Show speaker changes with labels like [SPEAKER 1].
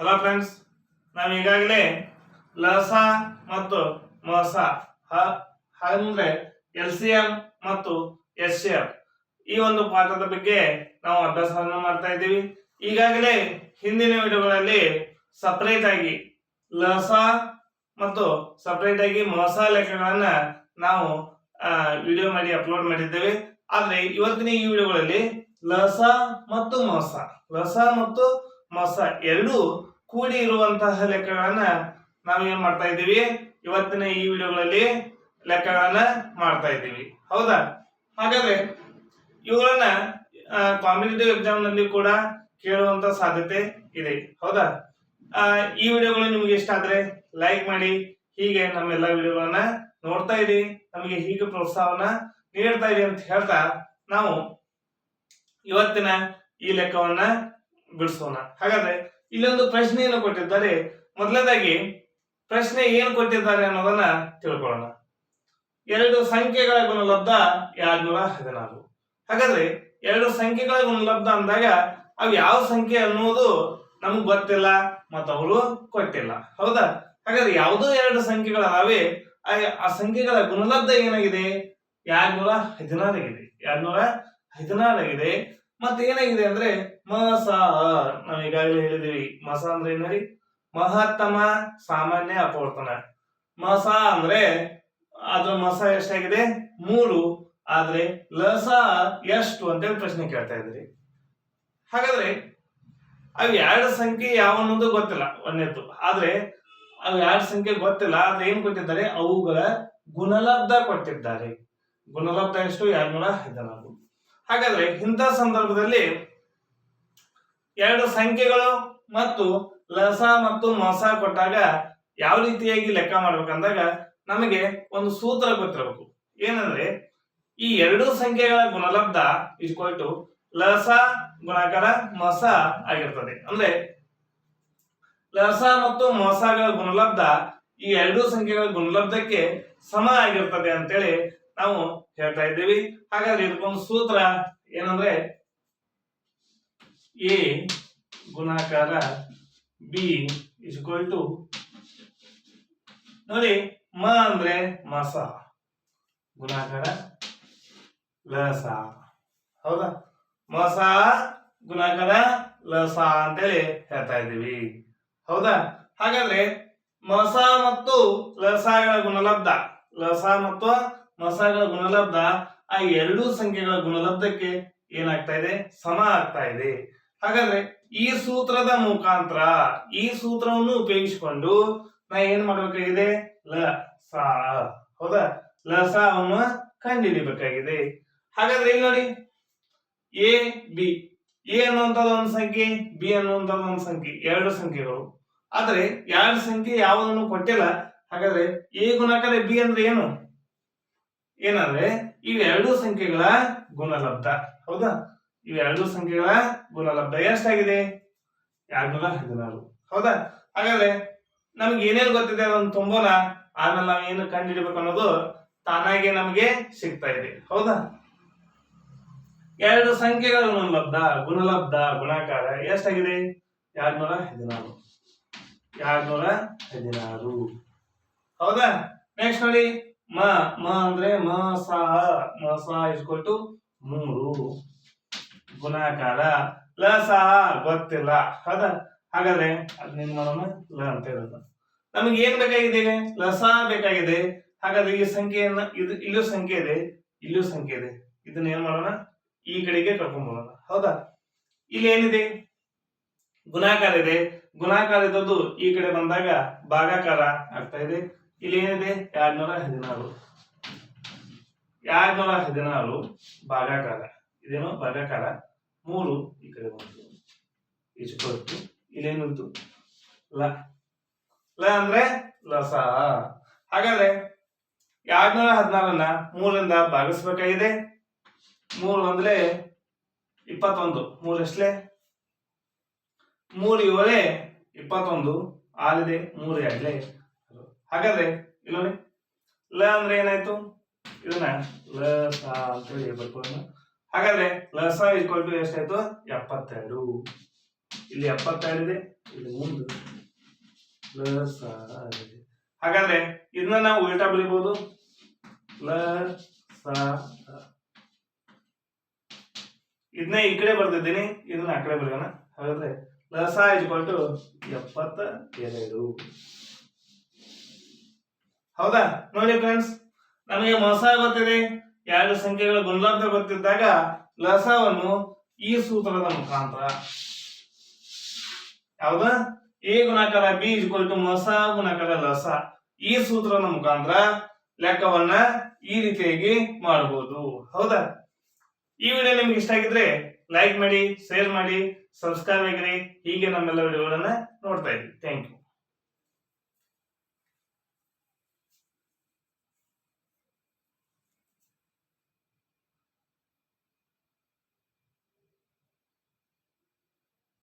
[SPEAKER 1] Hello friends ನಾವು ಈಗಾಗಲೇ ಲಸ ಮತ್ತು ಮಸ ಅಂದ್ರೆ ಎಲ್ ಸಿ ಎಂ ಮತ್ತು ಎಸ್ ಸಿ ಎಂ ಈ ಒಂದು ಪಾಠದ ಬಗ್ಗೆ ನಾವು ಅಭ್ಯಾಸವನ್ನು ಮಾಡ್ತಾ ಇದ್ದೀವಿ. ಈಗಾಗಲೇ ಹಿಂದಿನ ವಿಡಿಯೋಗಳಲ್ಲಿ ಸಪರೇಟ್ ಆಗಿ ಲಸ ಮತ್ತು ಸಪರೇಟ್ ಆಗಿ ಮಸ ಲೆಕ್ಕಗಳನ್ನ ನಾವು ವಿಡಿಯೋ ಮಾಡಿ ಅಪ್ಲೋಡ್ ಮಾಡಿದ್ದೇವೆ. ಆದ್ರೆ ಇವತ್ತಿನ ಈ ವಿಡಿಯೋಗಳಲ್ಲಿ ಲಸ ಮತ್ತು ಮಸ, ಲಸ ಮತ್ತು ಮಸ ಎರಡೂ ಕೂಡಿ ಇರುವಂತಹ ಲೆಕ್ಕಗಳನ್ನ ನಾವು ಏನ್ ಮಾಡ್ತಾ ಇದ್ದೀವಿ? ಇವತ್ತಿನ ಈ ವಿಡಿಯೋಗಳಲ್ಲಿ ಲೆಕ್ಕಗಳನ್ನ ಮಾಡ್ತಾ ಇದ್ದೀವಿ. ಹೌದಾ? ಹಾಗಾದ್ರೆ ಇವುಗಳನ್ನ ಕಾಂಪಿಟೇಟಿವ್ ಎಕ್ಸಾಮ್ನಲ್ಲಿ ಕೂಡ ಕೇಳುವಂತ ಸಾಧ್ಯತೆ ಇದೆ. ಹೌದಾ? ಈ ವಿಡಿಯೋಗಳು ನಿಮ್ಗೆ ಇಷ್ಟ ಆದ್ರೆ ಲೈಕ್ ಮಾಡಿ, ಹೀಗೆ ನಮ್ಮೆಲ್ಲ ವಿಡಿಯೋಗಳನ್ನ ನೋಡ್ತಾ ಇರಿ. ನಮಗೆ ಹೀಗೆ ಪ್ರೋತ್ಸಾಹವನ್ನ ನೀಡ್ತಾ ಇರಿ ಅಂತ ಹೇಳ್ತಾ ನಾವು ಇವತ್ತಿನ ಈ ಲೆಕ್ಕವನ್ನ ಬಿಡಿಸೋಣ. ಹಾಗಾದ್ರೆ ಇಲ್ಲೊಂದು ಪ್ರಶ್ನೆಯನ್ನು ಕೊಟ್ಟಿದ್ದಾರೆ. ಮೊದಲನೇದಾಗಿ, ಪ್ರಶ್ನೆ ಏನು ಕೊಟ್ಟಿದ್ದಾರೆ ಅನ್ನೋದನ್ನ ತಿಳ್ಕೊಳ್ಳೋಣ. ಎರಡು ಸಂಖ್ಯೆಗಳ ಗುಣಲಬ್ಧ ಎರಡ್ನೂರ ಹದಿನಾರು. ಹಾಗಾದ್ರೆ ಎರಡು ಸಂಖ್ಯೆಗಳ ಗುಣಲಬ್ಧ ಅಂದಾಗ ಅವು ಯಾವ ಸಂಖ್ಯೆ ಅನ್ನೋದು ನಮಗ್ ಗೊತ್ತಿಲ್ಲ ಮತ್ತು ಅವರು ಕೊಟ್ಟಿಲ್ಲ. ಹೌದಾ? ಹಾಗಾದ್ರೆ ಯಾವುದೋ ಎರಡು ಸಂಖ್ಯೆಗಳಾವೆ ಆ ಸಂಖ್ಯೆಗಳ ಗುಣಲಬ್ಧ ಏನಾಗಿದೆ? ಎರಡ್ನೂರ ಹದಿನಾರಾಗಿದೆ. ಎರಡ್ನೂರ ಹದಿನಾರಾಗಿದೆ. ಮತ್ತೆ ಏನಾಗಿದೆ ಅಂದ್ರೆ ಮಸ ನಾವು ಈಗಾಗಲೇ ಹೇಳಿದೀವಿ ಮಸ ಅಂದ್ರೆ ಏನರಿ? ಮಹತ್ತಮ ಸಾಮಾನ್ಯ ಅಪವರ್ತನ. ಮಸ ಅಂದ್ರೆ ಅದ್ರ ಮಸ ಎಷ್ಟಾಗಿದೆ? ಮೂರು. ಆದ್ರೆ ಲಸ ಎಷ್ಟು ಅಂತೇಳಿ ಪ್ರಶ್ನೆ ಕೇಳ್ತಾ ಇದ್ರಿ ಹಾಗಾದ್ರೆ, ಅವ್ ಎರಡು ಸಂಖ್ಯೆ ಯಾವ ಅನ್ನೋದು ಗೊತ್ತಿಲ್ಲ ಒಂದೇತು ಆದ್ರೆ, ಅವ್ ಎರಡು ಸಂಖ್ಯೆ ಗೊತ್ತಿಲ್ಲ, ಆದ್ರೆ ಏನ್ ಕೊಟ್ಟಿದ್ದಾರೆ? ಅವುಗಳ ಗುಣಲಬ್ಧ ಕೊಟ್ಟಿದ್ದಾರೆ. ಗುಣಲಬ್ಧ ಎಷ್ಟು? ಎರಡ್ನೂರ ಹದಿನಾರು ಹಾಗಾದ್ರೆ ಇಂಥ ಸಂದರ್ಭದಲ್ಲಿ ಎರಡು ಸಂಖ್ಯೆಗಳು ಮತ್ತು ಲಸ ಮತ್ತು ಮಸ ಕೊಟ್ಟಾಗ ಯಾವ ರೀತಿಯಾಗಿ ಲೆಕ್ಕ ಮಾಡ್ಬೇಕಂದಾಗ ನಮಗೆ ಒಂದು ಸೂತ್ರ ಗೊತ್ತಿರಬೇಕು. ಏನಂದ್ರೆ ಈ ಎರಡು ಸಂಖ್ಯೆಗಳ ಗುಣಲಬ್ಧ ಇಸ್ಕೊಲ್ ಟು ಲಸ ಗುಣಾಕಾರ ಮಸ ಆಗಿರ್ತದೆ. ಅಂದ್ರೆ ಲಸ ಮತ್ತು ಮಸಗಳ ಗುಣಲಬ್ಧ ಈ ಎರಡು ಸಂಖ್ಯೆಗಳ ಗುಣಲಬ್ಧಕ್ಕೆ ಸಮ ಆಗಿರ್ತದೆ ಅಂತೇಳಿ ನಾವು ಹೇಳ್ತಾ ಇದ್ದೀವಿ. ಹಾಗಾದ್ರೆ ಇದಕ್ಕೊಂದು ಸೂತ್ರ ಏನಂದ್ರೆ ಎ ಗುಣಾಕಾರ ಬಿ ಇಸ್ಕೊಲ್ ಟು ನೋಡಿ, ಮ ಅಂದ್ರೆ ಮಸ, ಗುಣಾಕಾರ ಲಸ. ಹೌದಾ? ಮಸ, ಗುಣಾಕಾರ ಲಸ ಅಂತೇಳಿ ಹೇಳ್ತಾ ಇದ್ದೀವಿ. ಹೌದಾ? ಹಾಗಾದ್ರೆ ಮಸ ಮತ್ತು ಲಸಗಳ ಗುಣಲಬ್ಧ, ಲಸ ಮತ್ತು ಮಸಗಳ ಗುಣಲಬ್ಧ ಆ ಎರಡೂ ಸಂಖ್ಯೆಗಳ ಗುಣಲಬ್ಧಕ್ಕೆ ಏನಾಗ್ತಾ ಇದೆ? ಸಮ ಆಗ್ತಾ ಇದೆ. ಹಾಗಾದ್ರೆ ಈ ಸೂತ್ರದ ಮುಖಾಂತರ ಈ ಸೂತ್ರವನ್ನು ಉಪಯೋಗಿಸಿಕೊಂಡು ನಾ ಏನ್ ಮಾಡ್ಬೇಕಾಗಿದೆ? ಲ, ಸ ಹೌದಾ? ಲಸಾವನ್ನು ಕಂಡುಹಿಡಿಬೇಕಾಗಿದೆ. ಹಾಗಾದ್ರೆ ಇಲ್ಲಿ ನೋಡಿ. A, B. ಎ ಅನ್ನುವಂಥದ್ದು ಒಂದು ಸಂಖ್ಯೆ, ಬಿ ಅನ್ನುವಂಥದ್ದು ಒಂದು ಸಂಖ್ಯೆ, ಎರಡು ಸಂಖ್ಯೆಗಳು. ಆದ್ರೆ ಎರಡು ಸಂಖ್ಯೆ ಯಾವುದನ್ನು ಕೊಟ್ಟಿಲ್ಲ. ಹಾಗಾದ್ರೆ ಎ ಗುಣಾಕಾರ ಬಿ ಅಂದ್ರೆ ಏನು? ಏನಂದ್ರೆ ಇವೆರಡು ಸಂಖ್ಯೆಗಳ ಗುಣಲಬ್ಧ. ಹೌದಾ? ಇವೆರಡು ಸಂಖ್ಯೆಗಳ ಗುಣಲಬ್ಧ ಎಷ್ಟಾಗಿದೆ? ಎರಡ್ನೂರ ಹದಿನಾರು. ಹೌದಾ? ಹಾಗಾದ್ರೆ ನಮ್ಗೆ ಏನೇನು ಗೊತ್ತಿದೆ ಅದನ್ನು ತುಂಬೋಣ. ಆಮೇಲೆ ನಾವು ಏನು ಕಂಡುಹಿಡಬೇಕು ಅನ್ನೋದು ತಾನಾಗೆ ನಮಗೆ ಸಿಗ್ತಾ ಇದೆ. ಹೌದಾ? ಎರಡು ಸಂಖ್ಯೆಗಳ ಗುಣಲಬ್ಧ ಗುಣಲಬ್ಧ, ಗುಣಾಕಾರ ಎಷ್ಟಾಗಿದೆ? ಎರಡ್ನೂರ ಹದಿನಾರು. ಎರಡ್ನೂರ ಹದಿನಾರು. ಹೌದಾ? ನೆಕ್ಸ್ಟ್ ನೋಡಿ. ಮ ಮ ಅಂದ್ರೆ ಮ, ಸ ಮ, ಸ ಇಸ್ಕೊಲ್ ಟು ಮೂರು. ಗುಣಾಕಾರ ಲ ಸಹ ಗೊತ್ತಿಲ್ಲ. ಹೌದಾ? ಹಾಗಾದ್ರೆ ಅದನ್ನೇನ್ ಮಾಡೋಣ ಲ ಅಂತ ಹೇಳೋಣ ನಮಗೆ ಏನ್ ಬೇಕಾಗಿದೆ? ಲಸ ಬೇಕಾಗಿದೆ. ಹಾಗಾದ್ರೆ ಈ ಸಂಖ್ಯೆಯನ್ನ, ಇದು ಇಲ್ಲೂ ಸಂಖ್ಯೆ ಇದೆ, ಇಲ್ಲೂ ಸಂಖ್ಯೆ ಇದೆ. ಇದನ್ನ ಏನ್ ಮಾಡೋಣ? ಈ ಕಡೆಗೆ ಕರ್ಕೊಂಡ್ ಬರೋಣ. ಹೌದಾ? ಇಲ್ಲಿ ಏನಿದೆ? ಗುಣಾಕಾರ ಇದೆ. ಗುಣಾಕಾರ ಇದ್ದದ್ದು ಈ ಕಡೆ ಬಂದಾಗ ಭಾಗಾಕಾರ ಆಗ್ತಾ ಇದೆ. ಇಲ್ಲಿ ಏನಿದೆ ಎರಡ್ನೂರ ಹದಿನಾರು. ಎರಡ್ನೂರ ಹದಿನಾರು ಭಾಗಾಕಾರ. ಇದೇನು ಭಾಗಾಕಾರ? ಮೂರು ಈ ಕಡೆ ಬಂತು. ಬಂತು ಇಲ್ಲೇನಿತ್ತು ಲ. ಲ ಅಂದ್ರೆ ಲಸ. ಹಾಗಾದ್ರೆ ಎರಡ್ನೂರ ಹದಿನಾರನ್ನ ಮೂರರಿಂದ ಭಾಗಿಸ್ಬೇಕಾಗಿದೆ. ಮೂರು ಅಂದ್ರೆ ಇಪ್ಪತ್ತೊಂದು. ಮೂರು ಎಷ್ಟಲೇ? ಮೂರು ಏಳೆ ಇಪ್ಪತ್ತೊಂದು. ಆಗಿದೆ ಮೂರು ಎರಡ್ಲೆ ಹಾಗಾದ್ರೆ ಇಲ್ಲಿ ಲ ಅಂದ್ರೆ ಏನಾಯ್ತು? ಇದನ್ನ ಲ, ಸ ಅಂತ ಹೇಳಿ ಬರ್ಕೊಳ್ಳೋಣ. ಹಾಗಾದ್ರೆ, ಲ, ಸ ಇಕ್ವಲ್ ಟು ಎಷ್ಟಾಯ್ತು? ಎಪ್ಪತ್ತೆರಡು. ಇಲ್ಲಿ ಎಪ್ಪತ್ತೆರಡು ಇದೆ, ಇಲ್ಲಿ ಮುಂದೆ. ಲಸ ಹಾಗಾದ್ರೆ, ಇದನ್ನ ನಾವು ಉಲ್ಟಾ ಬರೀಬಹುದು ಸ ಇದನ್ನ ಈ ಕಡೆ ಬರ್ತಿದ್ದೀನಿ ಇದನ್ನ ಆ ಕಡೆ ಬರೆಯೋಣ. ಹಾಗಾದ್ರೆ ಲಸ ಈಕ್ವಲ್ ಟು ಎಪ್ಪತ್ತ ಎರಡು ಹೌದಾ? ನೋಡಿ ಫ್ರೆಂಡ್ಸ್ ನಮಗೆ ಮೊಸ ಗೊತ್ತಿದೆ ಎರಡು ಸಂಖ್ಯೆಗಳ ಗುಣಲಬ್ಧ ಗೊತ್ತಿದ್ದಾಗ ಲಸವನ್ನು ಈ ಸೂತ್ರದ ಮುಖಾಂತರ ಯಾವ್ದ? ಎ ಗುಣಾಕಾರ ಬಿ ಟು ಮೊಸ ಗುಣಾಕಾರ ಲಸ. ಈ ಸೂತ್ರದ ಮುಖಾಂತರ ಲೆಕ್ಕವನ್ನ ಈ ರೀತಿಯಾಗಿ ಮಾಡಬಹುದು. ಹೌದಾ? ಈ ವಿಡಿಯೋ ನಿಮ್ಗೆ ಇಷ್ಟ ಆಗಿದ್ರೆ ಲೈಕ್ ಮಾಡಿ ಶೇರ್ ಮಾಡಿ ಸಬ್ಸ್ಕ್ರೈಬ್ ಆಗಿರಿ. ಹೀಗೆ ನಮ್ಮೆಲ್ಲ ವಿಡಿಯೋಗಳನ್ನ ನೋಡ್ತಾ ಇದ್ವಿ ಥ್ಯಾಂಕ್ ಯು